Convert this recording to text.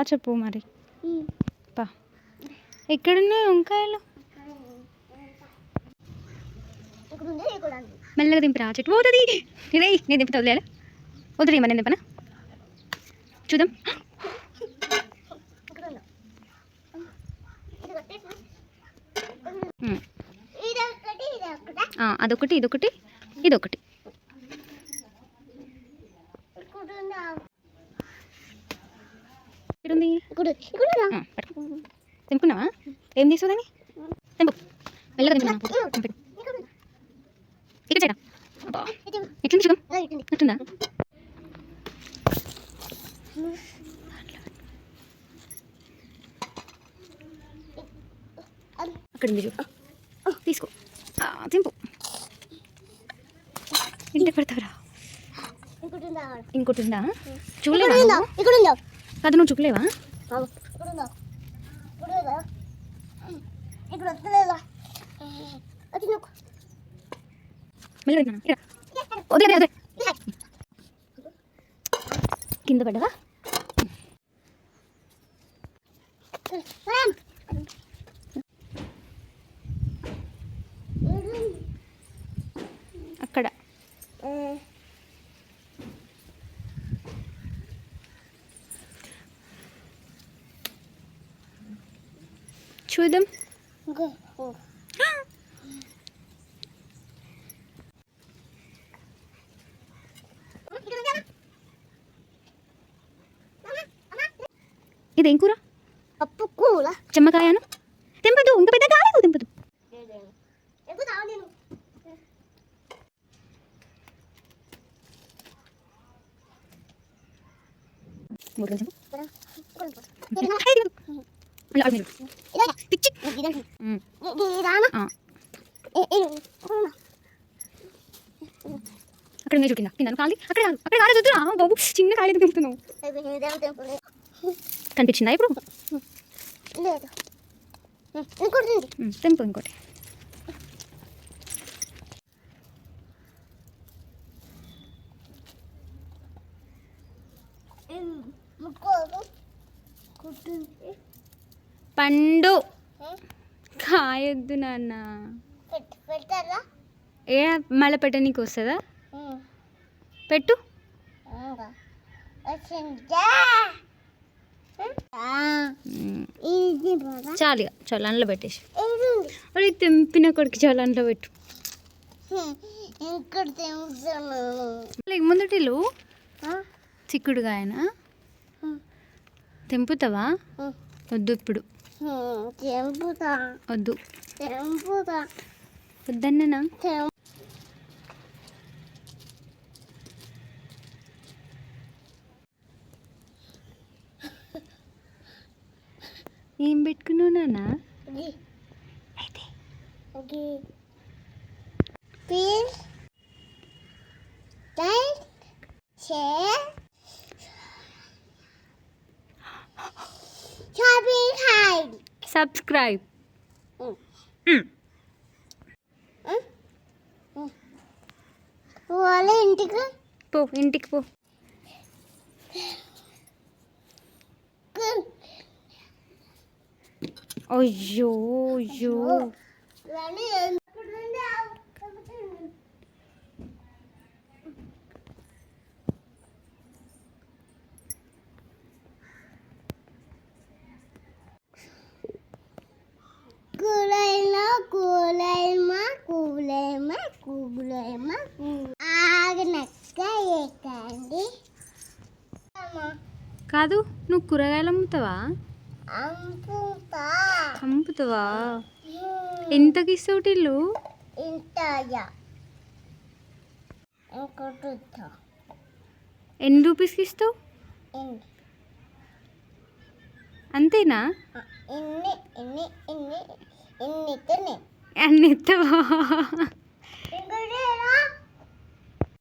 బాగా చెప్పు మరి. పా. ఎక్కడున్నాయి వంకాయలు? మెల్లగా దింపిరా చెట్టు పోతుంది. రే నేను దింపుతా వదిలేలా వదిలే మరి నేను దింపనా? చూద్దాం. అదొకటి ఇదొకటి ఇదొకటి. ఎక్కడుంది. తెంపుకున్నావా ఏం తీసుకుందని తెంపు మెల్లగా. ఇక్కడ. ఇది ఎట్లుంది అట్టుందా అది అక్కడ ఉంది. చూడు. తీసుకో. తెంపు ఇక్కడ ఉందా? ఇంకోటి ఉందా? ఇక్కడ నువ్వు? కాదు నువ్వు. చూడలేవా ఇక్కడ ఉందా ఇక్కడ ఉందా ఇక్కడ వస్తలేదా అది నాకు మెల్లగా దింపునా. ఇక్కడ. వదిలే వదిలే కింద పడ్డవా రామ్ అక్కడ చూద్దాం ఇదేం కూర పప్పు కూల చెమ్మకాయను తెంపదు ఇంకా పెద్ద కాలేదు తెంపదు మూడు రోజులు ఇక్కడ మళ్ళీ అడుగు మీరు. ఇలాగా పిచ్చి అక్కడ మీద కింద కింద కాలి అక్కడ అక్కడ కాలేదు వద్దురా బాబు చిన్న కాలేదు తెంపుతున్నావు కనిపించిందా ఇప్పుడు లేదు ఇంకోటి తెంపు ఇంకోటి ముక్కోదు కుట్టుంది పండు. కాయొద్దు నాన్న. ఏ మళ్ళీ పెట్టనీకి వస్తుందా? పెట్టు. చాలు ఇక చాలు అందులో పెట్టేసి. అరే తెంపిన కొడుకు చాలు అందులో పెట్టు. ముందటిలు చిక్కుడుగాయన? తెంపుతావా? వద్దు ఇప్పుడు. తెంపుతా. వద్దు. తెంపుతా. వద్దన్ననా? ఏం పెట్టుకున్నావు నాన్న? ఇది. సబ్స్క్రైబ్ ఇంటికి? పో ఇంటికి పో. అయ్యో అయ్యో. కాదు నువ్వు కూరగాయలు అమ్ముతావా? అమ్ముతా. అమ్ముతావా? ఎంతకి ఇస్తావు టిల్లు? ఎన్ని రూపీస్కి ఇస్తావు? అంతేనా? అన్ని ఇస్తావా?